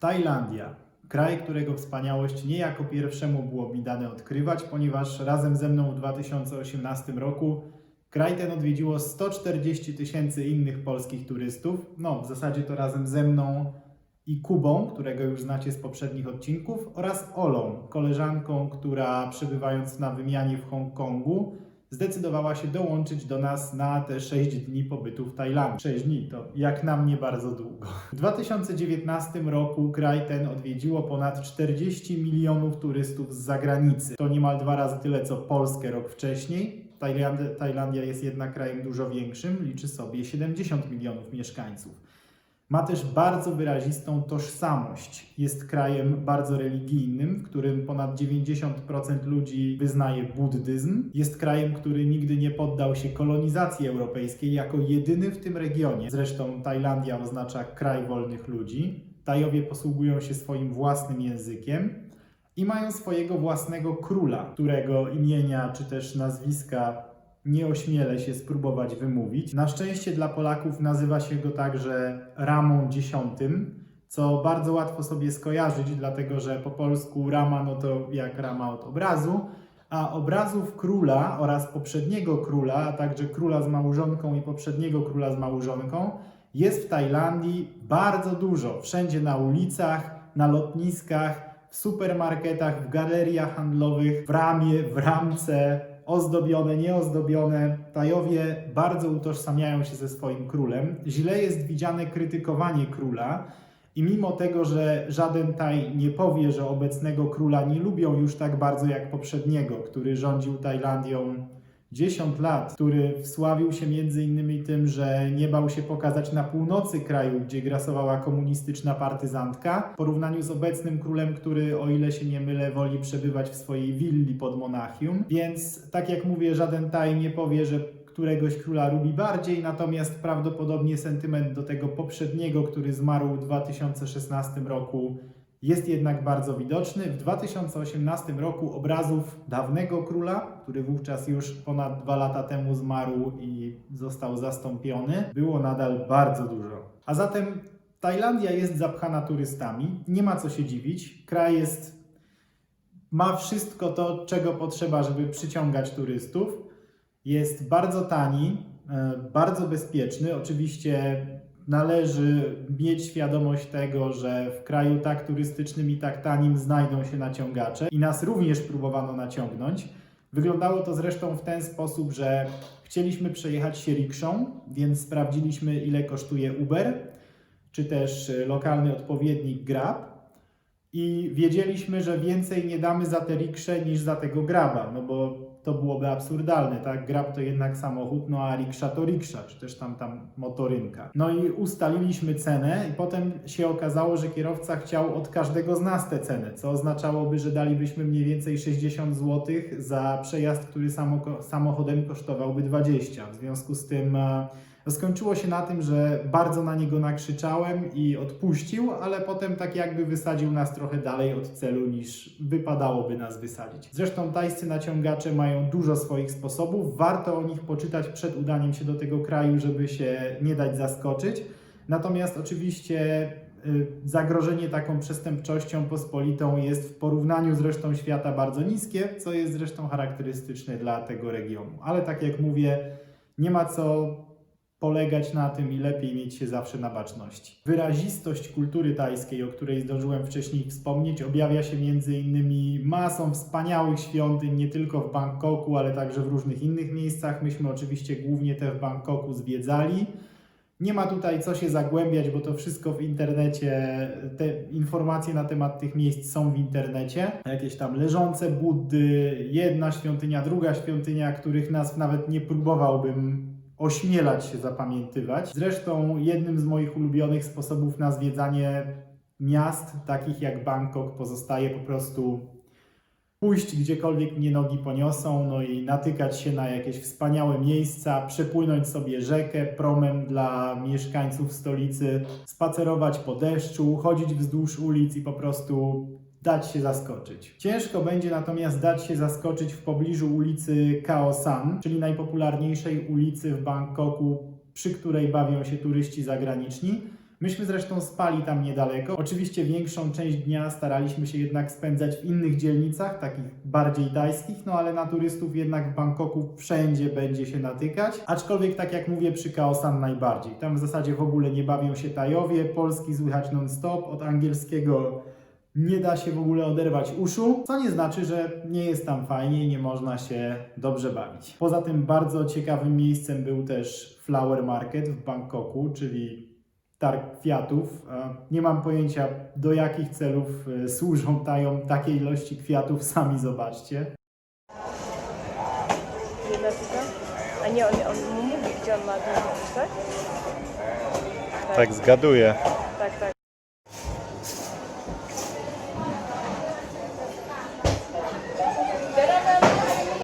Tajlandia. Kraj, którego wspaniałość nie jako pierwszemu było mi dane odkrywać, ponieważ razem ze mną w 2018 roku kraj ten odwiedziło 140 tysięcy innych polskich turystów. No, w zasadzie to razem ze mną i Kubą, którego już znacie z poprzednich odcinków, oraz Olą, koleżanką, która przebywając na wymianie w Hongkongu, zdecydowała się dołączyć do nas na te 6 dni pobytu w Tajlandii. 6 dni to jak na mnie bardzo długo. W 2019 roku kraj ten odwiedziło ponad 40 milionów turystów z zagranicy. To niemal dwa razy tyle co Polskę rok wcześniej. Tajlandia, Tajlandia jest jednak krajem dużo większym, liczy sobie 70 milionów mieszkańców. Ma też bardzo wyrazistą tożsamość. Jest krajem bardzo religijnym, w którym ponad 90% ludzi wyznaje buddyzm. Jest krajem, który nigdy nie poddał się kolonizacji europejskiej jako jedyny w tym regionie. Zresztą Tajlandia oznacza kraj wolnych ludzi. Tajowie posługują się swoim własnym językiem i mają swojego własnego króla, którego imienia czy też nazwiska nie ośmielę się spróbować wymówić. Na szczęście dla Polaków nazywa się go także Ramą X, co bardzo łatwo sobie skojarzyć, dlatego że po polsku Rama no to jak rama od obrazu, a obrazów króla oraz poprzedniego króla, a także króla z małżonką i poprzedniego króla z małżonką jest w Tajlandii bardzo dużo. Wszędzie na ulicach, na lotniskach, w supermarketach, w galeriach handlowych, w ramie, w ramce, ozdobione, nieozdobione. Tajowie bardzo utożsamiają się ze swoim królem. Źle jest widziane krytykowanie króla. I mimo tego, że żaden Taj nie powie, że obecnego króla nie lubią już tak bardzo jak poprzedniego, który rządził Tajlandią 10 lat, który wsławił się między innymi tym, że nie bał się pokazać na północy kraju, gdzie grasowała komunistyczna partyzantka, w porównaniu z obecnym królem, który, o ile się nie mylę, woli przebywać w swojej willi pod Monachium. Więc, tak jak mówię, żaden Taj nie powie, że któregoś króla lubi bardziej, natomiast prawdopodobnie sentyment do tego poprzedniego, który zmarł w 2016 roku, jest jednak bardzo widoczny. W 2018 roku obrazów dawnego króla, który wówczas już ponad dwa lata temu zmarł i został zastąpiony, było nadal bardzo dużo. A zatem Tajlandia jest zapchana turystami, nie ma co się dziwić. Kraj jest, ma wszystko to, czego potrzeba, żeby przyciągać turystów. Jest bardzo tani, e, bardzo bezpieczny. Oczywiście należy mieć świadomość tego, że w kraju tak turystycznym i tak tanim znajdą się naciągacze i nas również próbowano naciągnąć. Wyglądało to zresztą w ten sposób, że chcieliśmy przejechać się rikszą, więc sprawdziliśmy ile kosztuje Uber, czy też e, lokalny odpowiednik Grab i wiedzieliśmy, że więcej nie damy za te riksze niż za tego Graba, no bo to byłoby absurdalne, tak? Grab to jednak samochód, no a riksza to riksza, czy też tam tam motorynka. No i ustaliliśmy cenę i potem się okazało, że kierowca chciał od każdego z nas tę cenę, co oznaczałoby, że dalibyśmy mniej więcej 60 zł za przejazd, który samo, samochodem kosztowałby 20. W związku z tym Skończyło się na tym, że bardzo na niego nakrzyczałem i odpuścił, ale potem tak jakby wysadził nas trochę dalej od celu niż wypadałoby nas wysadzić. Zresztą tajscy naciągacze mają dużo swoich sposobów, warto o nich poczytać przed udaniem się do tego kraju, żeby się nie dać zaskoczyć. Natomiast oczywiście y, zagrożenie taką przestępczością pospolitą jest w porównaniu z resztą świata bardzo niskie, co jest zresztą charakterystyczne dla tego regionu. Ale tak jak mówię, nie ma co polegać na tym i lepiej mieć się zawsze na baczności. Wyrazistość kultury tajskiej, o której zdążyłem wcześniej wspomnieć, objawia się między innymi masą wspaniałych świątyń, nie tylko w Bangkoku, ale także w różnych innych miejscach. Myśmy oczywiście głównie te w Bangkoku zwiedzali. Nie ma tutaj co się zagłębiać, bo to wszystko w internecie, te informacje na temat tych miejsc są w internecie. Jakieś tam leżące Buddy, jedna świątynia, druga świątynia, których nazw nawet nie próbowałbym ośmielać się zapamiętywać. Zresztą jednym z moich ulubionych sposobów na zwiedzanie miast, takich jak Bangkok, pozostaje po prostu pójść gdziekolwiek mnie nogi poniosą, no i natykać się na jakieś wspaniałe miejsca, przepłynąć sobie rzekę promem dla mieszkańców stolicy, spacerować po deszczu, chodzić wzdłuż ulic i po prostu dać się zaskoczyć. Ciężko będzie natomiast dać się zaskoczyć w pobliżu ulicy Khao San, czyli najpopularniejszej ulicy w Bangkoku, przy której bawią się turyści zagraniczni, Myśmy zresztą spali tam niedaleko. Oczywiście większą część dnia staraliśmy się jednak spędzać w innych dzielnicach, takich bardziej tajskich, no ale na turystów jednak w Bangkoku wszędzie będzie się natykać. Aczkolwiek tak jak mówię przy Kaosan najbardziej. Tam w zasadzie w ogóle nie bawią się Tajowie, polski słychać non-stop, od angielskiego nie da się w ogóle oderwać uszu, co nie znaczy, że nie jest tam fajnie i nie można się dobrze bawić. Poza tym bardzo ciekawym miejscem był też Flower Market w Bangkoku, czyli targ kwiatów. E, Nie mam pojęcia do jakich celów e, służą tają takie ilości kwiatów, sami zobaczcie. A nie, on, on mówi, gdzie on ma tak? Tak zgaduję.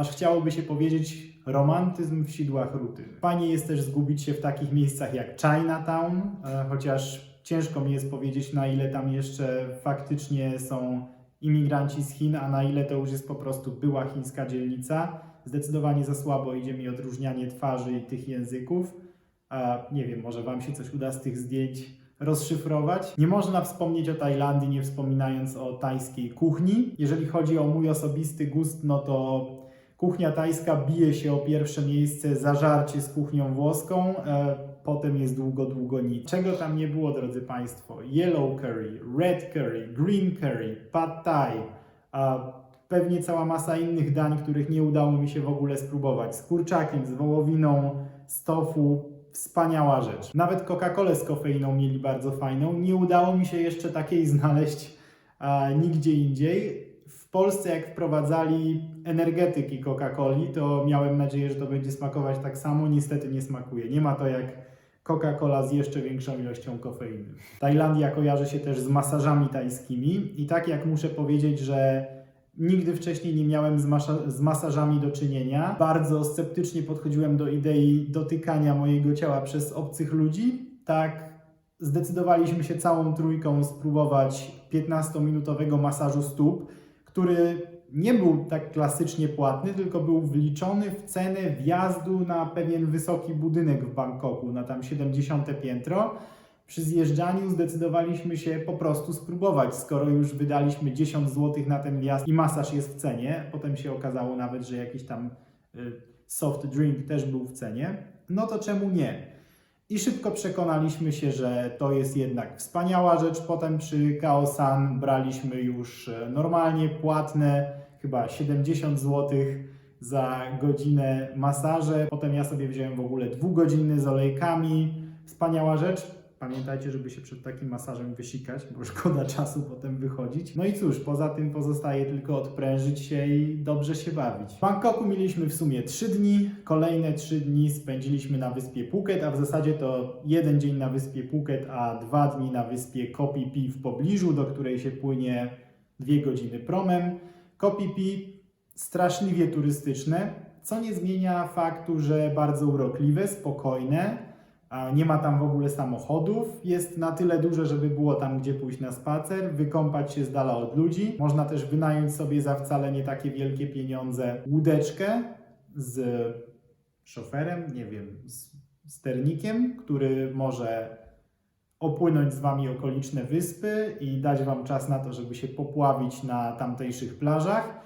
Aż chciałoby się powiedzieć romantyzm w sidłach rutyny. Fajnie jest też zgubić się w takich miejscach jak Chinatown, e, chociaż ciężko mi jest powiedzieć na ile tam jeszcze faktycznie są imigranci z Chin, a na ile to już jest po prostu była chińska dzielnica. Zdecydowanie za słabo idzie mi odróżnianie twarzy i tych języków. A nie wiem, może Wam się coś uda z tych zdjęć rozszyfrować. Nie można wspomnieć o Tajlandii, nie wspominając o tajskiej kuchni. Jeżeli chodzi o mój osobisty gust, no to kuchnia tajska bije się o pierwsze miejsce zażarcie z kuchnią włoską. E, potem jest długo, długo nic. Czego tam nie było, drodzy Państwo? Yellow curry, red curry, green curry, pad thai, pewnie cała masa innych dań, których nie udało mi się w ogóle spróbować. Z kurczakiem, z wołowiną, z tofu, wspaniała rzecz. Nawet Coca-Colę z kofeiną mieli bardzo fajną. Nie udało mi się jeszcze takiej znaleźć a, nigdzie indziej. W Polsce, jak wprowadzali energetyki Coca-Coli, to miałem nadzieję, że to będzie smakować tak samo. Niestety nie smakuje. Nie ma to jak Coca-Cola z jeszcze większą ilością kofeiny. Tajlandia kojarzy się też z masażami tajskimi i tak jak muszę powiedzieć, że Nigdy wcześniej nie miałem z, masza- z masażami do czynienia. Bardzo sceptycznie podchodziłem do idei dotykania mojego ciała przez obcych ludzi. Tak, zdecydowaliśmy się całą trójką spróbować 15-minutowego masażu stóp, który nie był tak klasycznie płatny, tylko był wliczony w cenę wjazdu na pewien wysoki budynek w Bangkoku, na tam 70 piętro. Przy zjeżdżaniu zdecydowaliśmy się po prostu spróbować, skoro już wydaliśmy 10 zł na ten wjazd i masaż jest w cenie. Potem się okazało nawet, że jakiś tam y, soft drink też był w cenie. No to czemu nie? I szybko przekonaliśmy się, że to jest jednak wspaniała rzecz. Potem przy Kaosan braliśmy już e, normalnie płatne, chyba 70 zł za godzinę masaże. Potem ja sobie wziąłem w ogóle dwugodzinny z olejkami. Wspaniała rzecz. Pamiętajcie, żeby się przed takim masażem wysikać, bo szkoda czasu potem wychodzić. No i cóż, poza tym pozostaje tylko odprężyć się i dobrze się bawić. W Bangkoku mieliśmy w sumie 3 dni, kolejne 3 dni spędziliśmy na wyspie Phuket, a w zasadzie to jeden dzień na wyspie Phuket, a dwa dni na wyspie Koh Phi Phi w pobliżu, do której się płynie dwie godziny promem. Koh Phi Phi straszliwie turystyczne, co nie zmienia faktu, że bardzo urokliwe, spokojne. Nie ma tam w ogóle samochodów. Jest na tyle duże, żeby było tam gdzie pójść na spacer, wykąpać się z dala od ludzi. Można też wynająć sobie za wcale nie takie wielkie pieniądze łódeczkę z szoferem, nie wiem, z sternikiem, który może opłynąć z wami okoliczne wyspy i dać wam czas na to, żeby się popławić na tamtejszych plażach.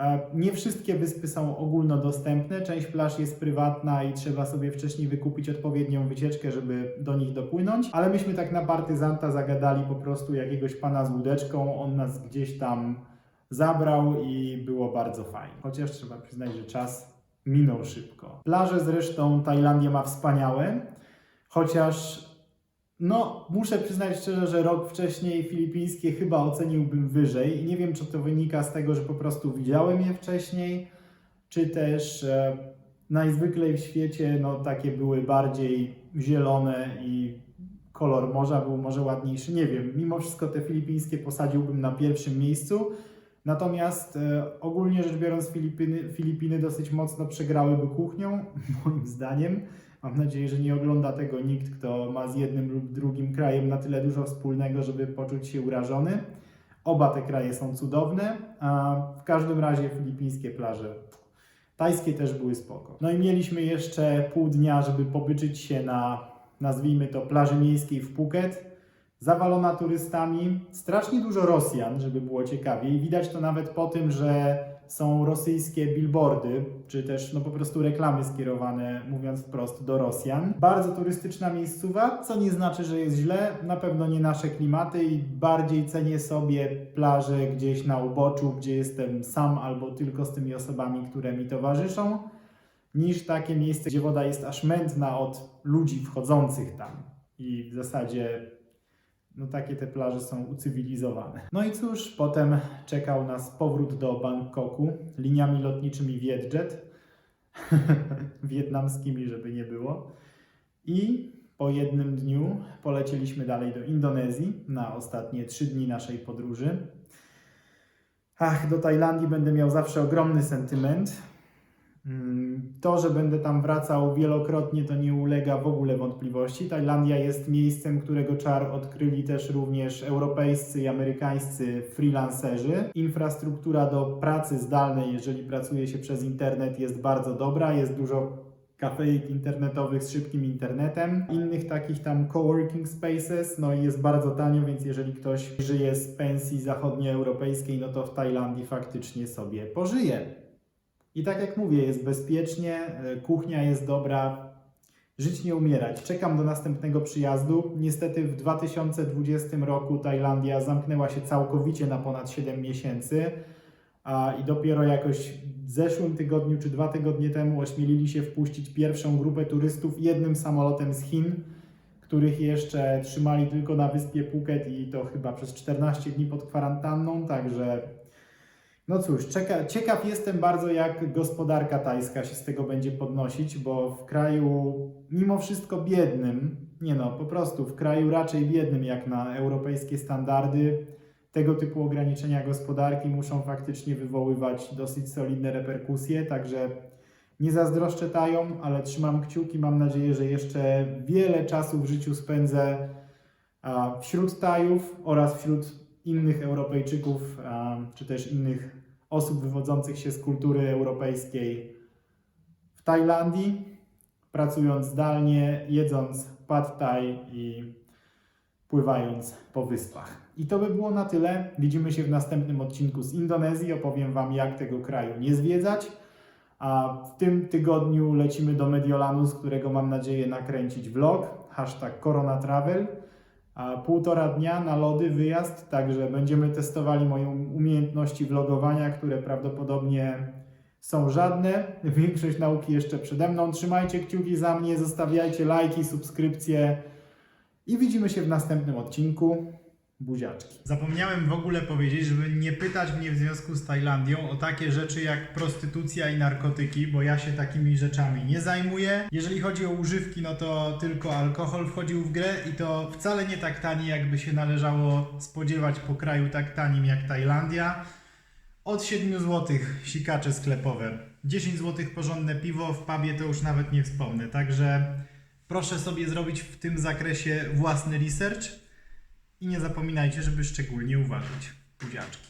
E, Nie wszystkie wyspy są ogólnodostępne, część plaż jest prywatna i trzeba sobie wcześniej wykupić odpowiednią wycieczkę, żeby do nich dopłynąć, ale myśmy tak na partyzanta zagadali po prostu jakiegoś pana z łódeczką, on nas gdzieś tam zabrał i było bardzo fajnie. Chociaż trzeba przyznać, że czas minął szybko. Plaże zresztą Tajlandia ma wspaniałe, chociaż no, muszę przyznać szczerze, że rok wcześniej filipińskie chyba oceniłbym wyżej. Nie wiem, czy to wynika z tego, że po prostu widziałem je wcześniej, czy też e, najzwyklej w świecie no, takie były bardziej zielone i kolor morza był może ładniejszy. Nie wiem, mimo wszystko te filipińskie posadziłbym na pierwszym miejscu. Natomiast e, ogólnie rzecz biorąc, Filipiny, Filipiny dosyć mocno przegrałyby kuchnią, moim zdaniem. Mam nadzieję, że nie ogląda tego nikt, kto ma z jednym lub drugim krajem na tyle dużo wspólnego, żeby poczuć się urażony. Oba te kraje są cudowne, a w każdym razie filipińskie plaże. Tajskie też były spoko. No i mieliśmy jeszcze pół dnia, żeby pobyczyć się na, nazwijmy to, plaży miejskiej w Phuket. zawalona turystami, strasznie dużo Rosjan, żeby było ciekawiej. Widać to nawet po tym, że są rosyjskie billboardy, czy też no po prostu reklamy skierowane, mówiąc wprost, do Rosjan. Bardzo turystyczna miejscowa, co nie znaczy, że jest źle. Na pewno nie nasze klimaty i bardziej cenię sobie plaże gdzieś na uboczu, gdzie jestem sam albo tylko z tymi osobami, które mi towarzyszą, niż takie miejsce, gdzie woda jest aż mętna od ludzi wchodzących tam. I w zasadzie no takie te plaże są ucywilizowane. No i cóż, potem czekał nas powrót do Bangkoku liniami lotniczymi Vietjet, wietnamskimi, żeby nie było. I po jednym dniu polecieliśmy dalej do Indonezji na ostatnie trzy dni naszej podróży. Ach, do Tajlandii będę miał zawsze ogromny sentyment. Mm, To, że będę tam wracał wielokrotnie, to nie ulega w ogóle wątpliwości. Tajlandia jest miejscem, którego czar odkryli też również europejscy i amerykańscy freelancerzy. Infrastruktura do pracy zdalnej, jeżeli pracuje się przez internet, jest bardzo dobra. Jest dużo kafejek internetowych z szybkim internetem, innych takich tam coworking spaces, no i jest bardzo tanio, więc jeżeli ktoś żyje z pensji zachodnioeuropejskiej, no to w Tajlandii faktycznie sobie pożyje. I tak jak mówię, jest bezpiecznie, e, kuchnia jest dobra, żyć nie umierać. Czekam do następnego przyjazdu. Niestety w 2020 roku Tajlandia zamknęła się całkowicie na ponad 7 miesięcy. A, I dopiero jakoś w zeszłym tygodniu czy dwa tygodnie temu ośmielili się wpuścić pierwszą grupę turystów jednym samolotem z Chin, których jeszcze trzymali tylko na wyspie Phuket i to chyba przez 14 dni pod kwarantanną, także no cóż, ciekaw jestem bardzo, jak gospodarka tajska się z tego będzie podnosić, bo w kraju mimo wszystko biednym, nie no, po prostu w kraju raczej biednym jak na europejskie standardy, tego typu ograniczenia gospodarki muszą faktycznie wywoływać dosyć solidne reperkusje, także nie zazdroszczę Tajom, ale trzymam kciuki, mam nadzieję, że jeszcze wiele czasu w życiu spędzę wśród Tajów oraz wśród innych Europejczyków, czy też innych osób wywodzących się z kultury europejskiej w Tajlandii, pracując zdalnie, jedząc pad thai i pływając po wyspach. I to by było na tyle. Widzimy się w następnym odcinku z Indonezji. Opowiem Wam, jak tego kraju nie zwiedzać. A w tym tygodniu lecimy do Mediolanu, z którego mam nadzieję nakręcić vlog. Hashtag Corona Travel. A półtora dnia na lody wyjazd, także będziemy testowali moją umiejętności vlogowania, które prawdopodobnie są żadne. Większość nauki jeszcze przede mną. Trzymajcie kciuki za mnie, zostawiajcie lajki, subskrypcje i widzimy się w następnym odcinku. Buziaczki. Zapomniałem w ogóle powiedzieć, żeby nie pytać mnie w związku z Tajlandią o takie rzeczy jak prostytucja i narkotyki, bo ja się takimi rzeczami nie zajmuję. Jeżeli chodzi o używki, no to tylko alkohol wchodził w grę i to wcale nie tak tani, jakby się należało spodziewać po kraju tak tanim jak Tajlandia. Od 7 zł sikacze sklepowe. 10 zł porządne piwo, w pubie to już nawet nie wspomnę. Także proszę sobie zrobić w tym zakresie własny research i nie zapominajcie, żeby szczególnie uważać. Buziaczki.